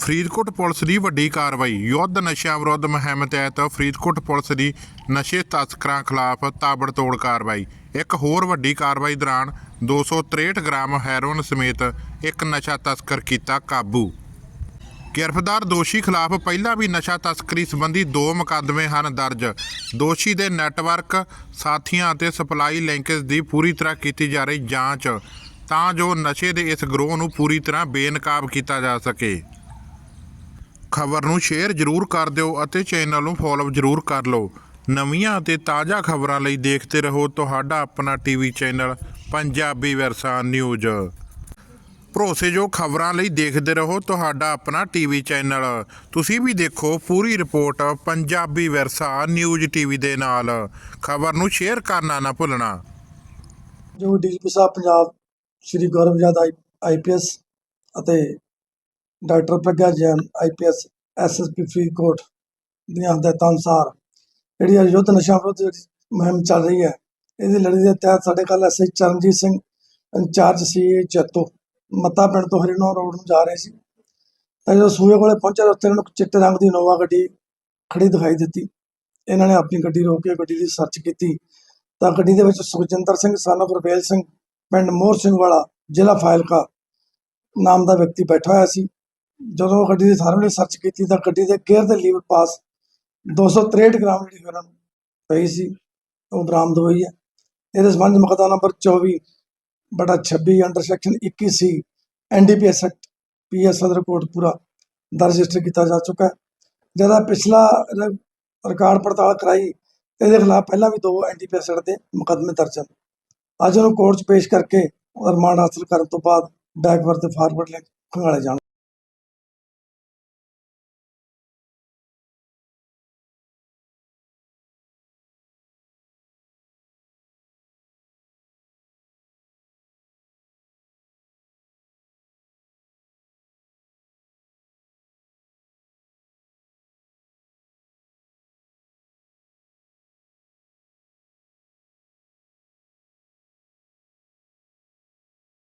Faridkot police ਦੀ ਵੱਡੀ ਕਾਰਵਾਈ। ਯੁੱਧ ਨਸ਼ਿਆਂ ਵਿਰੁੱਧ ਮੁਹਿੰਮ ਤਹਿਤ ਫਰੀਦਕੋਟ ਪੁਲਿਸ ਦੀ ਨਸ਼ੇ ਤਸਕਰਾਂ ਖਿਲਾਫ ਤਾਬੜਤੋੜ ਕਾਰਵਾਈ। ਇੱਕ ਹੋਰ ਵੱਡੀ ਕਾਰਵਾਈ ਦੌਰਾਨ 263 ਗ੍ਰਾਮ ਹੈਰੋਇਨ ਸਮੇਤ ਇੱਕ ਨਸ਼ਾ ਤਸਕਰ ਕੀਤਾ ਕਾਬੂ। ਗ੍ਰਿਫਤਾਰ ਦੋਸ਼ੀ ਖਿਲਾਫ ਪਹਿਲਾਂ ਵੀ ਨਸ਼ਾ ਤਸਕਰੀ ਸੰਬੰਧੀ ਦੋ ਮੁਕੱਦਮੇ ਹਨ ਦਰਜ। ਦੋਸ਼ੀ ਦੇ ਨੈਟਵਰਕ, ਸਾਥੀਆਂ ਅਤੇ ਸਪਲਾਈ ਲਿੰਕੇਜ ਦੀ ਪੂਰੀ ਤਰ੍ਹਾਂ ਕੀਤੀ ਜਾ ਰਹੀ ਜਾਂਚ, ਤਾਂ ਜੋ ਨਸ਼ੇ ਦੇ ਇਸ ਗਰੋਹ ਨੂੰ ਪੂਰੀ ਤਰ੍ਹਾਂ ਬੇਨਕਾਬ ਕੀਤਾ ਜਾ ਸਕੇ। ਖਬਰ ਨੂੰ ਸ਼ੇਅਰ ਜ਼ਰੂਰ ਕਰ ਦਿਓ ਅਤੇ ਚੈਨਲ ਨੂੰ ਫੋਲੋ ਜ਼ਰੂਰ ਕਰ ਲਓ। ਨਵੀਆਂ ਅਤੇ ਤਾਜ਼ਾ ਖਬਰਾਂ ਲਈ ਦੇਖਦੇ ਰਹੋ ਤੁਹਾਡਾ ਆਪਣਾ ਟੀਵੀ ਚੈਨਲ, ਪੰਜਾਬੀ ਵਿਰਸਾ ਨਿਊਜ਼। ਭਰੋਸੇਯੋਗ ਖਬਰਾਂ ਲਈ ਦੇਖਦੇ ਰਹੋ, ਤੁਹਾਡਾ ਆਪਣਾ ਟੀਵੀ ਚੈਨਲ। ਤੁਸੀਂ ਵੀ ਦੇਖੋ ਪੂਰੀ ਰਿਪੋਰਟ ਪੰਜਾਬੀ ਵਿਰਸਾ ਨਿਊਜ਼ ਟੀਵੀ ਦੇ ਨਾਲ। ਖਬਰ ਨੂੰ ਸ਼ੇਅਰ ਕਰਨਾ ਨਾ ਭੁੱਲਣਾ। ਜੋ ਡੀਜੀਪੀ ਸਾਹਿਬ ਪੰਜਾਬ, ਸ਼੍ਰੀ ਗੌਰਵ ਯਾਦ ਆਈਪੀਐਸ ਅਤੇ doctor Pragya Jain IPS SSP Faridkot ਦੀਆਂ ਹਦਾਇਤਾਂ ਅਨੁਸਾਰ ਜਿਹੜੀ ਇਹ ਯੁੱਧ ਨਸ਼ਾ ਵਿਰੁੱਧ ਮੁਹਿੰਮ ਚੱਲ ਰਹੀ ਹੈ, ਇਹਦੀ ਲੜੀ ਦੇ ਤਹਿਤ ਸਾਡੇ ਕੱਲ ਐਸਆਈ ਚਰਨਜੀਤ ਸਿੰਘ ਇੰਚਾਰਜ ਸੀ ਜੱਤੋ, ਮੱਤਾ ਪਿੰਡ ਤੋਂ ਹਰੀਨੌਰ ਰੋਡ ਨੂੰ ਜਾ ਰਹੇ ਸੀ। ਤਾਂ ਜਦੋਂ ਸੂਏ ਕੋਲੇ ਪਹੁੰਚਿਆ ਤਾਂ ਉੱਥੇ ਇਹਨਾਂ ਨੂੰ ਚਿੱਟੇ ਰੰਗ ਦੀ ਨੋਵਾ ਗੱਡੀ ਖੜੀ ਦਿਖਾਈ ਦਿੱਤੀ। ਇਹਨਾਂ ਨੇ ਆਪਣੀ ਗੱਡੀ ਰੋਕ ਕੇ ਗੱਡੀ ਦੀ ਸਰਚ ਕੀਤੀ। ਤਾਂ ਗੱਡੀ ਦੇ ਵਿੱਚ ਸੁਖਜਿੰਦਰ ਸਿੰਘ, son of ਸਿੰਘ, ਪਿੰਡ ਮੋਹਰ ਸਿੰਘ ਵਾਲਾ, ਜ਼ਿਲ੍ਹਾ ਫਾਇਲਕਾ ਨਾਮ ਦਾ ਵਿਅਕਤੀ ਬੈਠਾ ਹੋਇਆ ਸੀ। ਜਦੋਂ ਗੱਡੀ ਦੀ ਸਾਰਿਆਂ ਥਰਮਲੀ ਸਰਚ ਕੀਤੀ ਤਾਂ ਗੱਡੀ ਦੇ ਗੇਅਰ ਦੇ ਲੀਵਰ ਪਾਸ 263 ਗ੍ਰਾਮ ਜਿਹੜੀ ਉਹਨਾਂ ਨੂੰ ਪਈ ਸੀ, ਉਹ ਬਰਾਮਦ ਹੋਈ ਹੈ। ਇਹਦੇ ਸੰਬੰਧ ਮੁਕੱਦਮਾ ਨੰਬਰ 24 ਬਟਾ 26 under section 21 C NDPS act PS Sadar Kotpura ਦਾ ਰਜਿਸਟਰ ਕੀਤਾ ਜਾ ਚੁੱਕਾ ਹੈ। ਜਿਹਦਾ ਪਿਛਲਾ ਰਿਕਾਰਡ ਪੜਤਾਲ ਕਰਾਈ, ਇਹਦੇ ਖਿਲਾਫ ਪਹਿਲਾਂ ਵੀ ਦੋ ਐਨਡੀਪੀਐਸ ਐਕਟ ਦੇ ਮੁਕੱਦਮੇ ਦਰਜ ਹਨ। ਅੱਜ ਉਹਨੂੰ ਕੋਰਟ 'ਚ ਪੇਸ਼ ਕਰਕੇ ਰਿਮਾਂਡ ਹਾਸਲ ਕਰਨ ਤੋਂ ਬਾਅਦ ਬੈਕਵਰਡ ਤੇ ਫਾਰਵਰਡ ਲਿੰਕ ਖੰਗਾਲੇ ਜਾਣ